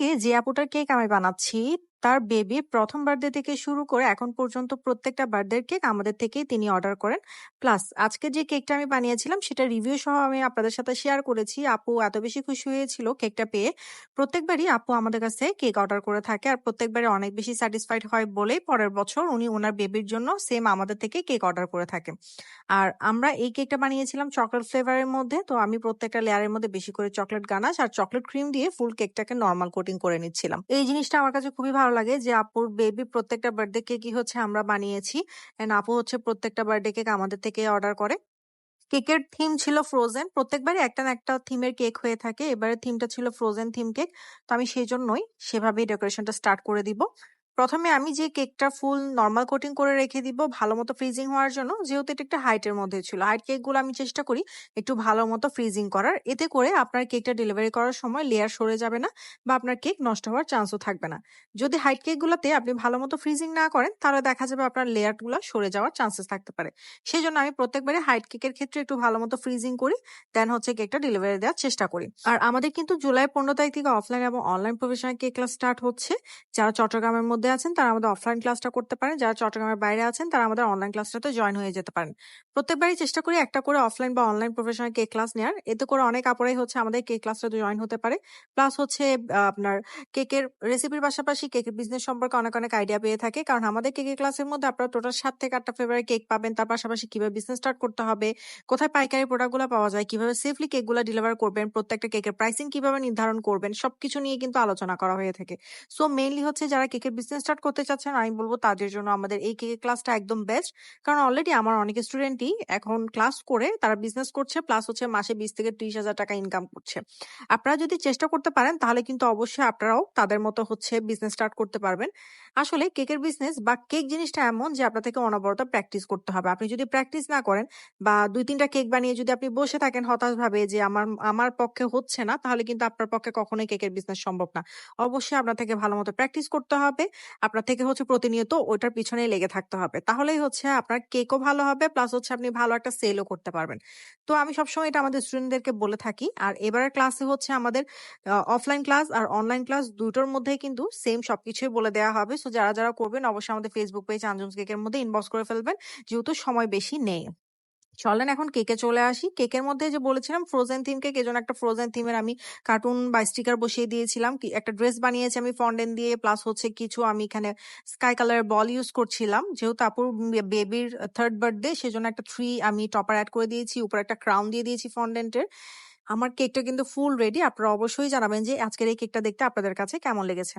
আজকে যে আপুটার কেক আমি বানাচ্ছি, তার বেবি প্রথম বার্থডে থেকে শুরু করে এখন পর্যন্ত প্রত্যেকটা বার্থডের কেক আমাদের থেকেই তিনি অর্ডার করেন। প্লাস আজকে যে কেকটা আমি বানিয়েছিলাম, সেটা রিভিউ সহ আমি আপনাদের সাথে শেয়ার করেছি। আপু এত বেশি খুশি হয়েছিল কেকটা পেয়ে। প্রত্যেকবারই আপু আমাদের কাছে কেক অর্ডার করে থাকে। আর প্রত্যেকবারই অনেক বেশি স্যাটিসফাইড হয় বলেই পরের বছর উনি ওনার বেবির জন্য সেম আমাদের থেকে কেক অর্ডার করে থাকে। আর আমরা এই কেকটা বানিয়েছিলাম চকলেট ফ্লেভারের মধ্যে। তো আমি প্রত্যেকটা লেয়ারের মধ্যে বেশি করে চকলেট গানাশ আর চকলেট ক্রিম দিয়ে ফুল কেকটাকে নর্মাল কোটিং করে নিচ্ছিলাম। এই জিনিসটা আমার কাছে খুবই ভালো লাগে যে, আপুর বেবি প্রত্যেকটা বার্থডে কেকই হচ্ছে আমরা বানিয়েছি। এন্ড আপু হচ্ছে প্রত্যেকটা বার্থডে কেক আমাদের থেকে অর্ডার করে। কেকের থিম ছিল ফ্রোজেন। প্রত্যেকবারই একটা না একটা থিমের কেক হয়ে থাকে। এবারে থিমটা ছিল ফ্রোজেন থিম কেক। তো আমি সেই জন্যই সেভাবেই ডেকোরেশনটা স্টার্ট করে দিব। ১ম এ আমি যে কেকটা ফুল নর্মাল কোটিং করে রেখে দিব ভালো মতো ফ্রিজিং হওয়ার জন্য। যেহেতু এটা একটা হাইটের মধ্যে ছিল। হাইট কেকগুলো আমি চেষ্টা করি একটু ভালো মতো ফ্রিজিং করার। এতে করে আপনার কেকটা ডেলিভারি করার সময় লেয়ার সরে যাবে না বা আপনার কেক নষ্ট হওয়ার চান্সও থাকবে না। যদি হাইট কেকগুলোতে আপনি ভালো মতো ফ্রিজিং না করেন, তাহলে দেখা যাবে আপনার লেয়ারগুলা সরে যাওয়ার চান্সেস থাকতে পারে। সেই জন্য আমি প্রত্যেকবারে হাইট কেকের ক্ষেত্রে একটু ভালো মতো ফ্রিজিং করি। দেন হচ্ছে কেকটা ডেলিভারি দেওয়ার চেষ্টা করি। আর আমাদের কিন্তু জুলাই ১৫ তারিখ থেকে অফলাইন এবং online professional cake class start হচ্ছে। যারা চট্টগ্রামের মধ্যে আছেন তারা আমাদের অফলাইন ক্লাসটা করতে পারেন। যারা চট্টগ্রামের বাইরে আছেন তারা আমাদের অনলাইন ক্লাসটাতে জয়েন হয়ে যেতে পারেন। প্রত্যেকবারই চেষ্টা করি একটা করে অফলাইন বা অনলাইন প্রফেশনাল কেক ক্লাস নেয়ার। এতে করে অনেক আপুরাই হচ্ছে আমাদের কেক ক্লাসটাতে জয়েন হতে পারে। প্লাস হচ্ছে আপনার কেকের রেসিপির পাশাপাশি কেকের বিজনেস সম্পর্কে অনেক, অনেক আইডিয়া পেয়ে থাকে। কারণ আমাদের কেকের ক্লাসের মধ্যে আপনারা টোটাল সাত থেকে ৮ টা ফ্লেভারের কেক পাবেন। তার পাশাপাশি কীভাবে বিজনেস স্টার্ট করতে হবে, কোথায় পাইকারি প্রোডাক্টগুলো পাওয়া যায়, কীভাবে সেফলি কেকগুলা ডেলিভার করবেন, প্রত্যেকটা কেকের প্রাইসিং কীভাবে নির্ধারণ করবেন, সবকিছু নিয়ে কিন্তু আলোচনা করা হয়ে থাকে। সো মেইনলি হচ্ছে যারা কেকের বিজনেস স্টার্ট করতে চাচ্ছেন আমি বলব তাদের জন্য আমাদের এই কেকের ক্লাসটা একদম বেস্ট। কারণ অলরেডি আমার অনেক স্টুডেন্টই এখন ক্লাস করে তারা বিজনেস করছে প্লাস হচ্ছে মাসে ২০ থেকে ৩০,০০০ টাকা ইনকাম করছে। আপনারা যদি চেষ্টা করতে পারেন তাহলে কিন্তু অবশ্যই আপনারাও তাদের মতো হচ্ছে বিজনেস স্টার্ট করতে পারবেন। আসলে কেকের বিজনেস বা কেক জিনিসটা এমন যে আপনার থেকে অনবরত প্র্যাকটিস করতে হবে। আপনি যদি প্র্যাকটিস না করেন বা ২-৩ টা কেক বানিয়ে যদি আপনি বসে থাকেন হতাশভাবে যে আমার আমার পক্ষে হচ্ছে না তাহলে কিন্তু আপনার পক্ষে কখনোই কেকের বিজনেস সম্ভব না। অবশ্যই আপনার থেকে ভালো মতো প্র্যাকটিস করতে হবে। আপনার থেকে হচ্ছে প্রতিনিয়ত ওইটার পিছনেই লেগে থাকতে হবে। তাহলেই হচ্ছে আপনার কেকও ভালো হবে প্লাস হচ্ছে আপনি ভালো একটা সেলও করতে পারবেন। তো আমি সবসময় এটা আমাদের স্টুডেন্টদেরকে বলে থাকি। আর এবারের ক্লাসে হচ্ছে আমাদের অফলাইন ক্লাস আর অনলাইন ক্লাস দুটোর মধ্যেই কিন্তু সেম সবকিছুই বলে দেওয়া হবে। সো যারা, যারা করবেন অবশ্যই আমাদের ফেসবুক পেজ আঞ্জুমস কেকের মধ্যে ইনবক্স করে ফেলবেন। যেহেতু সময় বেশি নেই। চলেন এখন কেকে চলে আসি। কেকের মধ্যে যে বলেছিলাম ফ্রোজেন থিম কেক এজন্য একটা ফ্রোজেন থিমের আমি কার্টুন বা স্টিকার বসিয়ে দিয়েছিলাম। কি, একটা ড্রেস বানিয়েছি আমি ফন্ডেন দিয়ে প্লাস হচ্ছে কিছু আমি এখানে স্কাই কালারের বল ইউজ করছিলাম। যেহেতু আপুর বেবির থার্ড বার্থডে সেজন্য একটা থ্রি আমি টপার অ্যাড করে দিয়েছি। উপরে একটা ক্রাউন দিয়ে দিয়েছি ফন্ডেন্টের। আমার কেকটা কিন্তু ফুল রেডি। আপনারা অবশ্যই জানাবেন যে আজকের এই কেকটা দেখতে আপনাদের কাছে কেমন লেগেছে।